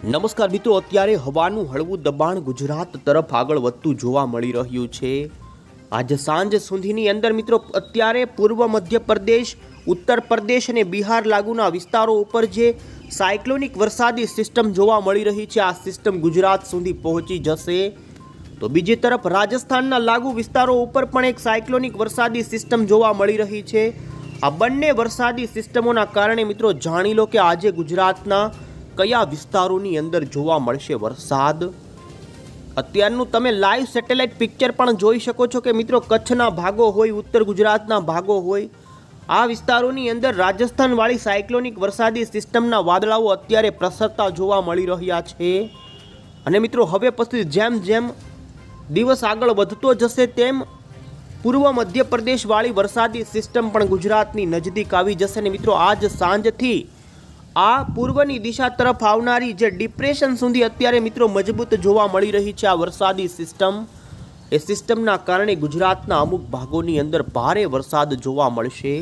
નમસ્કાર મિત્રો, અત્યારે હવાનું હળવું દબાણ ગુજરાત તરફ આગળ વધતું જોવા મળી રહ્યું છે. આજે સાંજ સુધીની અંદર મિત્રો, અત્યારે પૂર્વ મધ્યપ્રદેશ, ઉત્તર પ્રદેશ અને બિહાર લાગુના વિસ્તારો ઉપર જે સાયક્લોનિક વરસાદી સિસ્ટમ જોવા મળી રહી છે, આ સિસ્ટમ ગુજરાત સુધી પહોંચી જશે. તો બીજી તરફ રાજસ્થાનના લાગુ વિસ્તારો ઉપર પણ એક સાયક્લોનિક વરસાદી સિસ્ટમ જોવા મળી રહી છે. આ બંને વરસાદી સિસ્ટમોના કારણે મિત્રો, જાણી લો કે આજે ગુજરાતના કયા વિસ્તારોની અંદર જોવા મળશે વરસાદ? અત્યારનું તમે લાઈવ સેટેલાઇટ પિક્ચર પણ જોઈ શકો છો કે મિત્રો કચ્છના ભાગો હોય, ઉત્તર ગુજરાતના ભાગો હોય, આ વિસ્તારોની અંદર રાજસ્થાનવાળી સાયક્લોનિક વરસાદી સિસ્ટમના વાદળાઓ અત્યારે પ્રસરતા જોવા મળી રહ્યા છે. અને મિત્રો હવે પછી જેમ જેમ દિવસ આગળ વધતો જશે તેમ પૂર્વ મધ્યપ્રદેશવાળી વરસાદી સિસ્ટમ પણ ગુજરાતની નજદીક આવી જશે. ને મિત્રો આજ સાંજથી આ પૂર્વની દિશા તરફ આવનારી જે ડિપ્રેશન સુધી અત્યારે મિત્રો મજબૂત જોવા મળી રહી છે આ વરસાદી સિસ્ટમ એ સિસ્ટમના કારણે ગુજરાતના અમુક ભાગોની અંદર ભારે વરસાદ જોવા મળશે.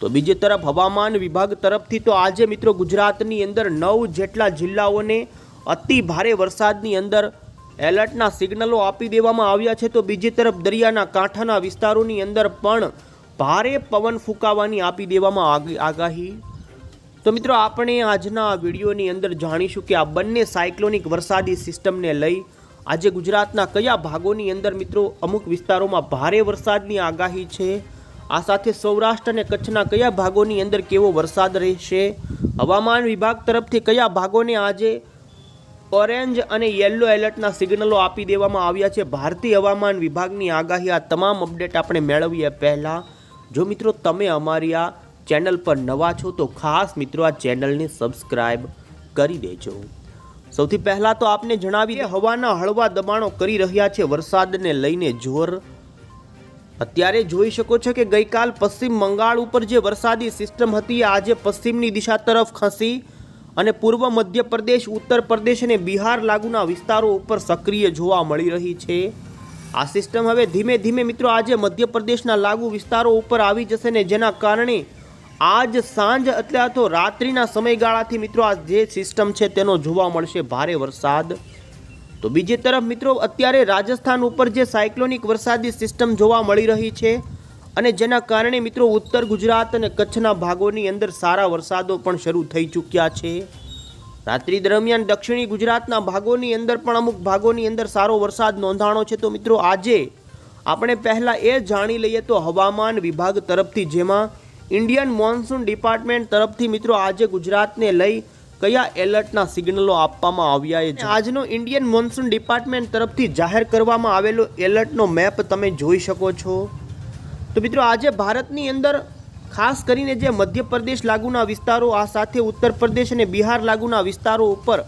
તો બીજી તરફ હવામાન વિભાગ તરફથી તો આજે મિત્રો ગુજરાતની અંદર નવ જેટલા જિલ્લાઓને અતિ ભારે વરસાદની અંદર એલર્ટના સિગ્નલો આપી દેવામાં આવ્યા છે. તો બીજી તરફ દરિયાના કાંઠાના વિસ્તારોની અંદર પણ ભારે પવન ફૂંકાવાની આપી દેવામાં આગ- આગાહી તો મિત્રો, આપણે આજના વિડીયોની અંદર જાણીશું કે આ બંને સાયક્લોનિક વરસાદી સિસ્ટમને લઈ આજે ગુજરાતના કયા ભાગોની અંદર મિત્રો, અમુક વિસ્તારોમાં ભારે વરસાદની આગાહી છે. આ સાથે સૌરાષ્ટ્ર અને કચ્છના કયા ભાગોની અંદર કેવો વરસાદ રહેશે? હવામાન વિભાગ તરફથી કયા ભાગોને આજે ઓરેન્જ અને યલો એલર્ટના સિગ્નલો આપી દેવામાં આવ્યા છે? ભારતીય હવામાન વિભાગની આગાહી, આ તમામ અપડેટ આપણે મેળવીએ પહેલાં. જો મિત્રો, તમે અમારી આ ચેનલ પર નવા છો તો ખાસ મિત્રો આ ચેનલને સબસ્ક્રાઇબ કરી દેજો. સૌથી પહેલાં તો આપને જણાવી હવાના હળવા દબાણો કરી રહ્યા છે. વરસાદને લઈને જોર. અત્યારે જોઈ શકો છો કે ગઈકાલ પશ્ચિમ બંગાળ ઉપર જે વરસાદી સિસ્ટમ હતી, આજે પશ્ચિમની દિશા તરફ ખસી અને પૂર્વ મધ્યપ્રદેશ ઉત્તર પ્રદેશ અને બિહાર લાગુના વિસ્તારો ઉપર સક્રિય જોવા મળી રહી છે. આ સિસ્ટમ હવે ધીમે ધીમે મિત્રો આજે મધ્યપ્રદેશના લાગુ વિસ્તારો ઉપર આવી જશે ને જેના કારણે આજ સાંજ એટલે તો રાત્રિના સમયગાળાથી મિત્રો આ જે સિસ્ટમ છે તેનો જોવા મળશે ભારે વરસાદ. તો બીજી તરફ મિત્રો અત્યારે રાજસ્થાન ઉપર જે સાયક્લોનિક વરસાદી સિસ્ટમ જોવા મળી રહી છે અને જેના કારણે મિત્રો ઉત્તર ગુજરાત અને કચ્છના ભાગોની અંદર સારા વરસાદો પણ શરૂ થઈ ચૂક્યા છે. રાત્રિ દરમિયાન દક્ષિણી ગુજરાતના ભાગોની અંદર પણ અમુક ભાગોની અંદર સારો વરસાદ નોંધાણો છે. તો મિત્રો આજે આપણે પહેલાં એ જાણી લઈએ તો હવામાન વિભાગ તરફથી જેમાં ઇન્ડિયન મોન્સૂન ડિપાર્ટમેન્ટ તરફથી મિત્રો આજે ગુજરાતને લઈ કયા એલર્ટના સિગ્નલો આપવામાં આવ્યા છે આજનો ઇન્ડિયન મોન્સૂન ડિપાર્ટમેન્ટ તરફથી જાહેર કરવામાં આવેલો એલર્ટનો મેપ તમે જોઈ શકો છો. તો મિત્રો આજે ભારતની અંદર ખાસ કરીને જે મધ્યપ્રદેશ લાગુના વિસ્તારો આ સાથે ઉત્તર પ્રદેશ અને બિહાર લાગુના વિસ્તારો ઉપર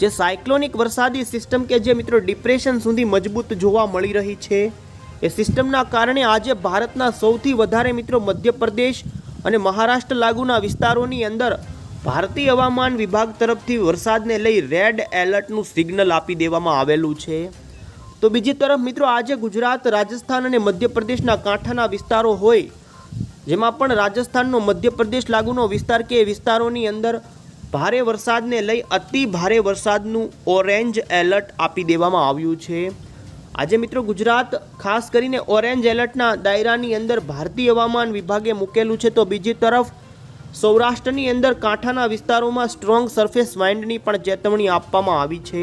જે સાયક્લોનિક વરસાદી સિસ્ટમ કે જે મિત્રો ડિપ્રેશન સુધી મજબૂત જોવા મળી રહી છે એ સિસ્ટમના કારણે આજે ભારતના સૌથી વધારે મિત્રો મધ્યપ્રદેશ અને મહારાષ્ટ્ર લાગુના વિસ્તારોની અંદર ભારતીય હવામાન વિભાગ તરફથી વરસાદને લઈ રેડ એલર્ટનું સિગ્નલ આપી દેવામાં આવેલું છે. તો બીજી તરફ મિત્રો, આજે ગુજરાત, રાજસ્થાન અને મધ્યપ્રદેશના કાંઠાના વિસ્તારો હોય, જેમાં પણ રાજસ્થાનનો મધ્યપ્રદેશ લાગુનો વિસ્તાર કે વિસ્તારોની અંદર ભારે વરસાદને લઈ અતિ ભારે વરસાદનું ઓરેન્જ એલર્ટ આપી દેવામાં આવ્યું છે. આજે મિત્રો ગુજરાત, ખાસ કરીને ઓરેન્જ એલર્ટના દાયરાની અંદર ભારતીય હવામાન વિભાગે મૂકેલું છે, તો બીજી તરફ સૌરાષ્ટ્રની અંદર કાંઠાના વિસ્તારોમાં સ્ટ્રોંગ સરફેસ વાઇન્ડની પણ ચેતવણી આપવામાં આવી છે.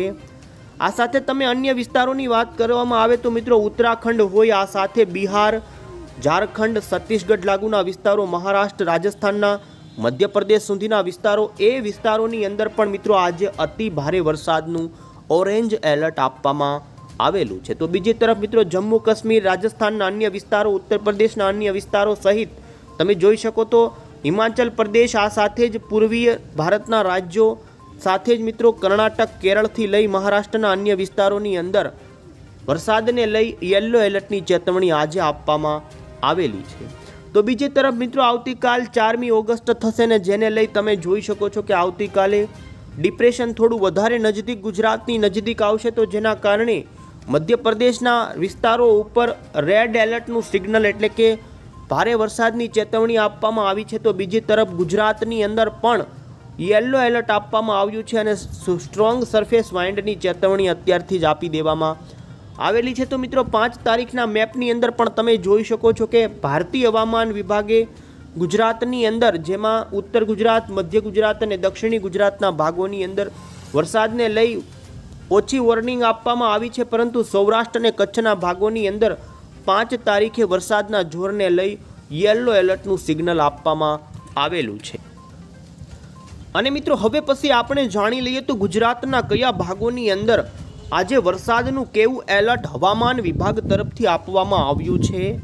આ સાથે તમે અન્ય વિસ્તારોની વાત કરવામાં આવે તો મિત્રો ઉત્તરાખંડ હોય, આ સાથે બિહાર, ઝારખંડ, છત્તીસગઢ લાગુના વિસ્તારો, મહારાષ્ટ્ર, રાજસ્થાનના મધ્યપ્રદેશ સુધીના વિસ્તારો, એ વિસ્તારોની અંદર પણ મિત્રો આજે અતિ ભારે વરસાદનું ઓરેન્જ એલર્ટ આપવામાં આવેલું છે. તો બીજી તરફ મિત્રો, જમ્મુ કાશ્મીર, રાજસ્થાનના અન્ય વિસ્તારો, ઉત્તર પ્રદેશના અન્ય વિસ્તારો સહિત તમે જોઈ શકો તો હિમાચલ પ્રદેશ આ સાથે જ પૂર્વીય ભારતના રાજ્યો સાથે જ મિત્રો કર્ણાટક, કેરળથી લઈ મહારાષ્ટ્રના અન્ય વિસ્તારોની અંદર વરસાદને લઈ યલો એલર્ટની ચેતવણી આજે આપવામાં આવેલી છે. તો બીજી તરફ મિત્રો, આવતીકાલ ચારમી ઓગસ્ટ થશે ને જેને લઈ તમે જોઈ શકો છો કે આવતીકાલે ડિપ્રેશન થોડું વધારે નજદીક ગુજરાતની નજીક આવશે. તો જેના કારણે મધ્યપ્રદેશના વિસ્તારો ઉપર રેડ એલર્ટનું સિગ્નલ એટલે કે ભારે વરસાદની ચેતવણી આપવામાં આવી છે તો બીજી તરફ ગુજરાતની અંદર પણ યલો એલર્ટ આપવામાં આવ્યું છે અને સ્ટ્રોંગ સરફેસ વાઇન્ડની ચેતવણી અત્યારથી જ આપી દેવામાં આવેલી છે. તો મિત્રો, પાંચ તારીખના મેપની અંદર પણ તમે જોઈ શકો છો કે ભારતીય હવામાન વિભાગે ગુજરાતની અંદર, જેમાં ઉત્તર ગુજરાત, મધ્ય ગુજરાત અને દક્ષિણી ગુજરાતના ભાગોની અંદર વરસાદને લઈ ઓછી વોર્નિંગ આપવામાં આવી છે, પરંતુ સૌરાષ્ટ્ર અને કચ્છના ભાગોની અંદર પાંચ તારીખે વરસાદના જોરને લઈ યલો એલર્ટનું સિગ્નલ આપવામાં આવેલું છે. અને મિત્રો, હવે પછી આપણે જાણી લઈએ તો ગુજરાતના કયા ભાગોની અંદર આજે વરસાદનું કેવું એલર્ટ હવામાન વિભાગ તરફથી આપવામાં આવ્યું છે?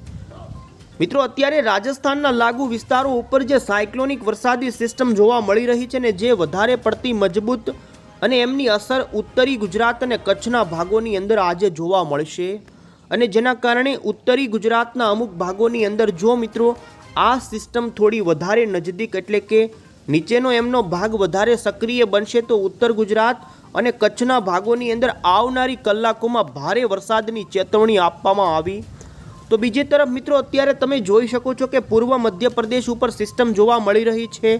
મિત્રો, અત્યારે રાજસ્થાનના લાગુ વિસ્તારો ઉપર જે સાયક્લોનિક વરસાદી સિસ્ટમ જોવા મળી રહી છે ને જે વધારે પડતી મજબૂત અને એમની અસર ઉત્તરી ગુજરાત અને કચ્છના ભાગોની અંદર આજે જોવા મળશે. અને જેના કારણે ઉત્તરી ગુજરાતના અમુક ભાગોની અંદર જો મિત્રો, આ સિસ્ટમ થોડી વધારે નજદીક એટલે કે નીચેનો એમનો ભાગ વધારે સક્રિય બનશે તો ઉત્તર ગુજરાત અને કચ્છના ભાગોની અંદર આવનારી કલાકોમાં ભારે વરસાદની ચેતવણી આપવામાં આવી. તો બીજી તરફ મિત્રો, અત્યારે તમે જોઈ શકો છો કે પૂર્વ મધ્યપ્રદેશ ઉપર સિસ્ટમ જોવા મળી રહી છે.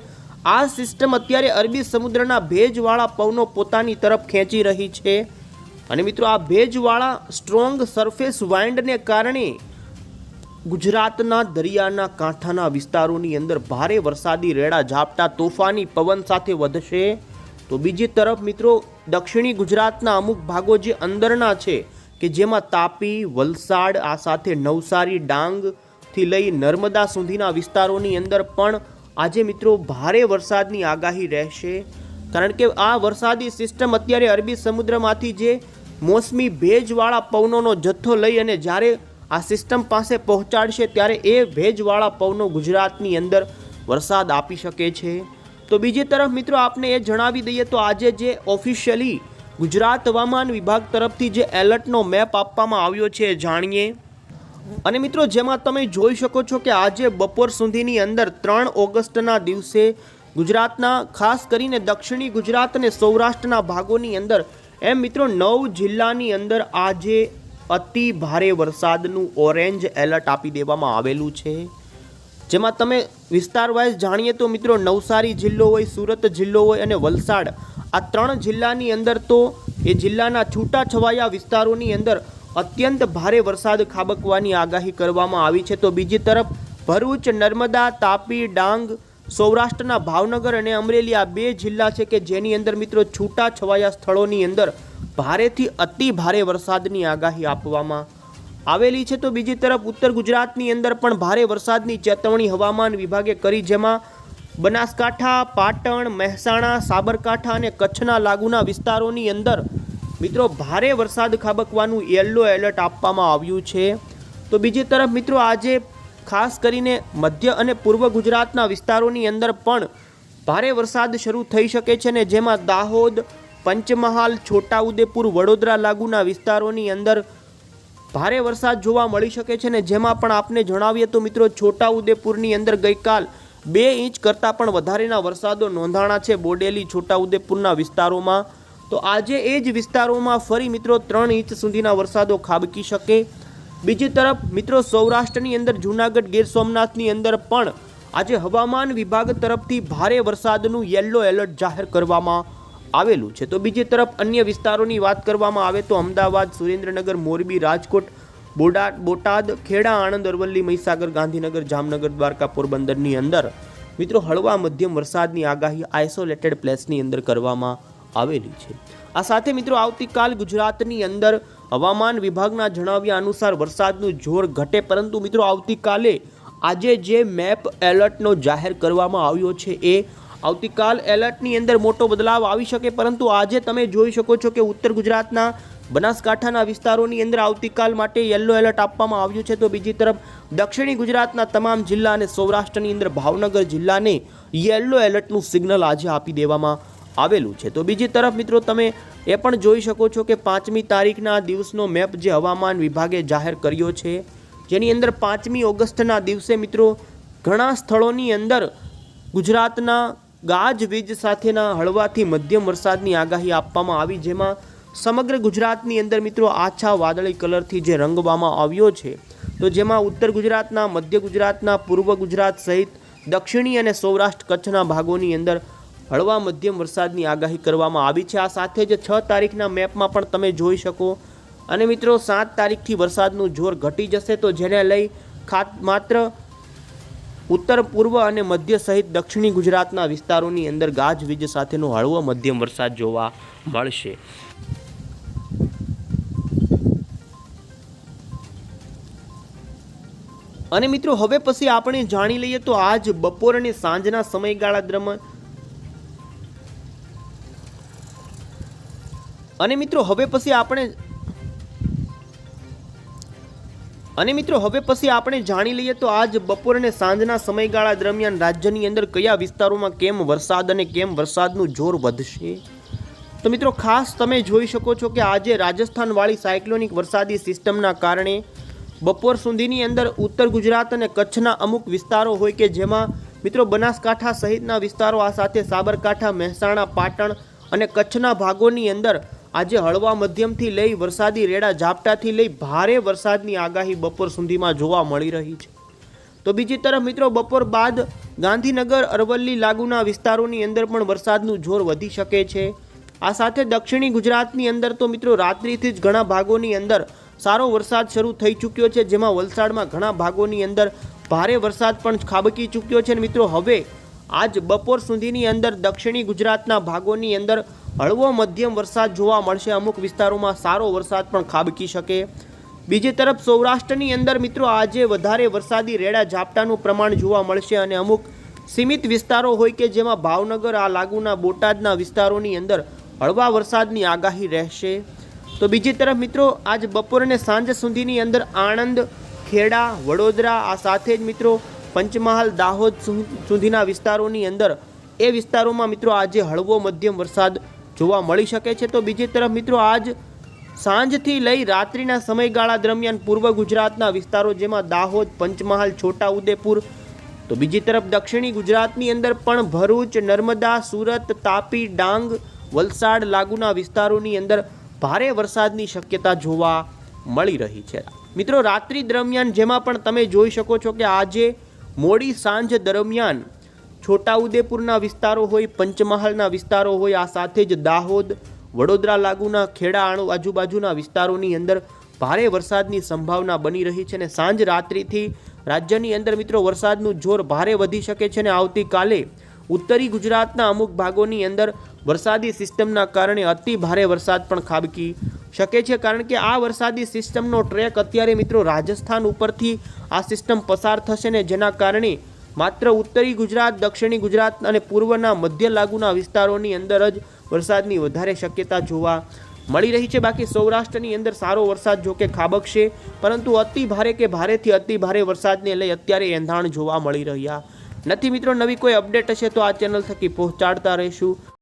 આ સિસ્ટમ અત્યારે અરબી સમુદ્રના ભેજવાળા પવનો પોતાની તરફ ખેંચી રહી છે. અને મિત્રો, આ ભેજવાળા સ્ટ્રોંગ સરફેસ વાઇન્ડને કારણે ગુજરાતના દરિયાના કાંઠાના વિસ્તારોની અંદર ભારે વરસાદી રેડા ઝાપટા તોફાની પવન સાથે વધશે. તો બીજી તરફ મિત્રો, દક્ષિણી ગુજરાતના અમુક ભાગો જે અંદરના છે, કે જેમાં તાપી, વલસાડ, આ સાથે નવસારી ડાંગથી લઈ નર્મદા સુધીના વિસ્તારોની અંદર પણ આજે મિત્રો ભારે વરસાદની આગાહી રહેશે. કારણ કે આ વરસાદી સિસ્ટમ અત્યારે અરબી સમુદ્રમાંથી જે મોસમી ભેજવાળા પવનોનો જથ્થો લઈ અને જ્યારે આ સિસ્ટમ પાસે પહોંચાડશે ત્યારે એ ભેજવાળા પવનો ગુજરાતની અંદર વરસાદ આપી શકે છે. તો બીજી તરફ મિત્રો આપને એ જણાવી દઈએ તો આજે જે ઓફિશિયલી ગુજરાત હવામાન વિભાગ તરફથી જે એલર્ટનો મેપ આપવામાં આવ્યો છે જાણીએ. અને મિત્રો, જેમાં તમે જોઈ શકો છો કે આજે બપોર સુધીની અંદર ત્રણ ઓગસ્ટના દિવસે ગુજરાતના, ખાસ કરીને દક્ષિણી ગુજરાત અને સૌરાષ્ટ્રના ભાગોની અંદર, એમ મિત્રો, નવ જિલ્લાની અંદર આજે અતિ ભારે વરસાદનું ઓરેન્જ એલર્ટ આપી દેવામાં આવેલું છે. જેમાં તમે વિસ્તાર વાઇઝ જાણીએ તો મિત્રો, નવસારી જિલ્લો હોય, સુરત જિલ્લો હોય અને વલસાડ, આ ત્રણ જિલ્લાની અંદર તો એ જિલ્લાના છૂટાછવાયા વિસ્તારોની અંદર અત્યંત ભારે વરસાદ ખાબકવાની આગાહી કરવામાં આવી છે. તો બીજી તરફ, ભરૂચ, નર્મદા, તાપી, ડાંગ, સૌરાષ્ટ્રના ભાવનગર અને અમરેલી આ બે જિલ્લા છે કે જેની અંદર મિત્રો છૂટા છવાયા સ્થળોની અંદર ભારેથી અતિ ભારે વરસાદની આગાહી આપવામાં આવેલી છે. તો બીજી તરફ, ઉત્તર ગુજરાતની અંદર પણ ભારે વરસાદની ચેતવણી હવામાન વિભાગે કરી, જેમાં બનાસકાંઠા, પાટણ, મહેસાણા, સાબરકાંઠા અને કચ્છના લાગુના વિસ્તારોની અંદર મિત્રો, ભારે વરસાદ ખાબકવાનું યલો એલર્ટ આપવામાં આવ્યું છે. તો બીજી તરફ મિત્રો, આજે ખાસ કરીને મધ્ય અને પૂર્વ ગુજરાતના વિસ્તારોની અંદર પણ ભારે વરસાદ શરૂ થઈ શકે છે ને જેમાં દાહોદ, પંચમહાલ, છોટાઉદેપુર, વડોદરા લાગુના વિસ્તારોની અંદર ભારે વરસાદ જોવા મળી શકે છે ને જેમાં પણ આપને જણાવીએ તો મિત્રો, છોટાઉદેપુરની અંદર ગઈકાલ બે ઇંચ કરતાં પણ વધારેના વરસાદો નોંધાણા છે બોડેલી, છોટાઉદેપુરના વિસ્તારોમાં. તો આજે એ જ વિસ્તારોમાં ફરી મિત્રો ત્રણ ઇંચ સુધીના વરસાદો ખાબકી શકે. બીજી તરફ મિત્રો સૌરાષ્ટ્રની અંદર જૂનાગઢ ગીર સોમનાથની અંદર પણ આજે હવામાન વિભાગ તરફથી ભારે વરસાદનું યલો એલર્ટ જાહેર કરવામાં આવેલું છે. તો બીજી તરફ અન્ય વિસ્તારોની વાત કરવામાં આવે તો અમદાવાદ, સુરેન્દ્રનગર, મોરબી, રાજકોટ બોડાદ બોટાદ, ખેડા, આણંદ, અરવલ્લી, મહીસાગર, ગાંધીનગર, જામનગર, દ્વારકા, પોરબંદરની અંદર મિત્રો હળવા મધ્યમ વરસાદની આગાહી આઇસોલેટેડ પ્લેસની અંદર કરવામાં આવેલી છે. આ સાથે મિત્રો આવતીકાલ ગુજરાતની અંદર હવામાન વિભાગના જણાવ્યા અનુસાર વરસાદનું જોર ઘટે, પરંતુ મિત્રો આવતીકાલે આજે જે મેપ એલર્ટનો જાહેર કરવામાં આવ્યો છે એ આવતીકાલ એલર્ટની અંદર મોટો બદલાવ આવી શકે, પરંતુ આજે તમે જોઈ શકો છો કે ઉત્તર ગુજરાતના બનાસકાંઠાના વિસ્તારોની અંદર આવતીકાલ માટે યલો એલર્ટ આપવામાં આવ્યું છે. તો બીજી તરફ દક્ષિણી ગુજરાતના તમામ જિલ્લા અને સૌરાષ્ટ્રની અંદર ભાવનગર જિલ્લાને યલો એલર્ટનું સિગ્નલ આજે આપી દેવામાં આવેલું છે. તો બીજી તરફ મિત્રો તમે એ પણ જોઈ શકો છો કે પાંચમી તારીખના દિવસનો મેપ જે હવામાન વિભાગે જાહેર કર્યો છે, જેની અંદર પાંચમી ઓગસ્ટના દિવસે મિત્રો ઘણા સ્થળોની અંદર ગુજરાતના ગાજવીજ સાથેના હળવાથી મધ્યમ વરસાદની આગાહી આપવામાં આવી, જેમાં સમગ્ર ગુજરાતની અંદર મિત્રો આછા વાદળી કલરથી જે રંગવામાં આવ્યો છે. તો જેમાં ઉત્તર ગુજરાતના, મધ્ય ગુજરાતના, પૂર્વ ગુજરાત સહિત દક્ષિણી અને સૌરાષ્ટ્ર કચ્છના ભાગોની અંદર હળવા મધ્યમ વરસાદની આગાહી કરવામાં આવી છે. આ સાથે જ છ તારીખના મેપમાં પણ તમે જોઈ શકો. અને મિત્રો, સાત તારીખથી વરસાદનું જોર ઘટી જશે તો જેને લઈ ખાત માત્ર ઉત્તર, પૂર્વ અને મધ્ય સહિત દક્ષિણી ગુજરાતના વિસ્તારોની અંદર ગાજવીજ સાથેનો હળવો મધ્યમ વરસાદ જોવા મળશે. અને મિત્રો, હવે પછી આપણે જાણી લઈએ તો આજ બપોર અને સાંજના સમયગાળા દરમિયાન અને મિત્રો હવે પછી આપણે અને મિત્રો હવે પછી આપણે જાણી લઈએ તો આજ બપોર અને સાંજના સમયગાળા દરમિયાન રાજ્યની અંદર કયા વિસ્તારોમાં કેમ વરસાદ અને કેમ વરસાદનું જોર વધશે? તો મિત્રો ખાસ તમે જોઈ શકો છો કે આજે રાજસ્થાનવાળી સાયક્લોનિક વરસાદી સિસ્ટમના કારણે બપોર સુધીની અંદર ઉત્તર ગુજરાત અને કચ્છના અમુક વિસ્તારો હોય કે જેમાં મિત્રો બનાસકાંઠા સહિતના વિસ્તારો આ સાથે સાબરકાંઠા, મહેસાણા, પાટણ અને કચ્છના ભાગોની અંદર આજે હળવા મધ્યમથી લઈ વરસાદી રેડા ઝાપટાથી લઈ ભારે વરસાદની આગાહી બપોર સુધીમાં જોવા મળી રહી છે. તો બીજી તરફ મિત્રો, બપોર બાદ ગાંધીનગર, અરવલ્લી લાગુના વિસ્તારોની અંદર પણ વરસાદનું જોર વધી શકે છે. આ સાથે દક્ષિણી ગુજરાતની અંદર તો મિત્રો, રાત્રિથી જ ઘણા ભાગોની અંદર સારો વરસાદ શરૂ થઈ ચૂક્યો છે, જેમાં વલસાડમાં ઘણા ભાગોની અંદર ભારે વરસાદ પણ ખાબકી ચૂક્યો છે. અને મિત્રો, હવે આજ બપોર સુધીની અંદર દક્ષિણી ગુજરાતના ભાગોની અંદર હળવો મધ્યમ વરસાદ જોવા મળશે. અમુક વિસ્તારોમાં સારો વરસાદ પણ ખાબકી શકે. બીજી તરફ સૌરાષ્ટ્રની અંદર મિત્રો આજે વધારે વરસાદી રેડા ઝાપટાનું પ્રમાણ જોવા મળશે અને અમુક સીમિત વિસ્તારો હોય કે જેમાં ભાવનગર, આ લાગુના બોટાદના વિસ્તારોની અંદર હળવા વરસાદની આગાહી રહેશે. તો બીજી તરફ મિત્રો આજ બપોર અને સાંજ સુધીની અંદર આણંદ, ખેડા, વડોદરા, આ સાથે જ મિત્રો પંચમહાલ દાહોદ સુધીના વિસ્તારોની અંદર એ વિસ્તારોમાં મિત્રો આજે હળવો મધ્યમ વરસાદ જોવા મળી શકે છે. તો બીજી તરફ મિત્રો આજ સાંજથી લઈ રાત્રિના સમયગાળા દરમિયાન પૂર્વ ગુજરાતના વિસ્તારો જેમાં દાહોદ, પંચમહાલ, છોટાઉદેપુર, તો બીજી તરફ દક્ષિણી ગુજરાતની અંદર પણ ભરૂચ, નર્મદા, સુરત, તાપી, ડાંગ, વલસાડ લાગુના વિસ્તારોની અંદર ભારે વરસાદની શક્યતા જોવા મળી રહી છે. મિત્રો રાત્રિ દરમિયાન જેમાં પણ તમે જોઈ શકો છો કે આજે મોડી સાંજ દરમિયાન છોટાઉદેપુરના વિસ્તારો હોય, પંચમહાલના વિસ્તારો હોય, આ સાથે જ દાહોદ, વડોદરા લાગુના ખેડા આણુ આજુબાજુના વિસ્તારોની અંદર ભારે વરસાદની સંભાવના બની રહી છે અને સાંજ રાત્રિથી રાજ્યની અંદર મિત્રો વરસાદનું જોર ભારે વધી શકે છે અને આવતીકાલે ઉત્તરી ગુજરાતના અમુક ભાગોની અંદર વરસાદી સિસ્ટમના કારણે અતિ ભારે વરસાદ પણ ખાબકી શકે છે કારણ કે આ વરસાદી સિસ્ટમનો ટ્રેક અત્યારે મિત્રો રાજસ્થાન ઉપરથી આ સિસ્ટમ પસાર થશે ને જેના કારણે માત્ર ઉત્તરી ગુજરાત, દક્ષિણી ગુજરાત અને પૂર્વના મધ્ય લાગુના વિસ્તારોની અંદર જ વરસાદની વધારે શક્યતા જોવા મળી રહી છે. બાકી સૌરાષ્ટ્રની અંદર સારો વરસાદ જો કે ખાબકશે, પરંતુ અતિ ભારે કે ભારેથી અતિ ભારે વરસાદને લઈ અત્યારે એંધાણ જોવા મળી રહ્યા નથી. મિત્રો, નવી કોઈ અપડેટ હશે તો આ ચેનલ થકી પહોંચાડતા રહીશું.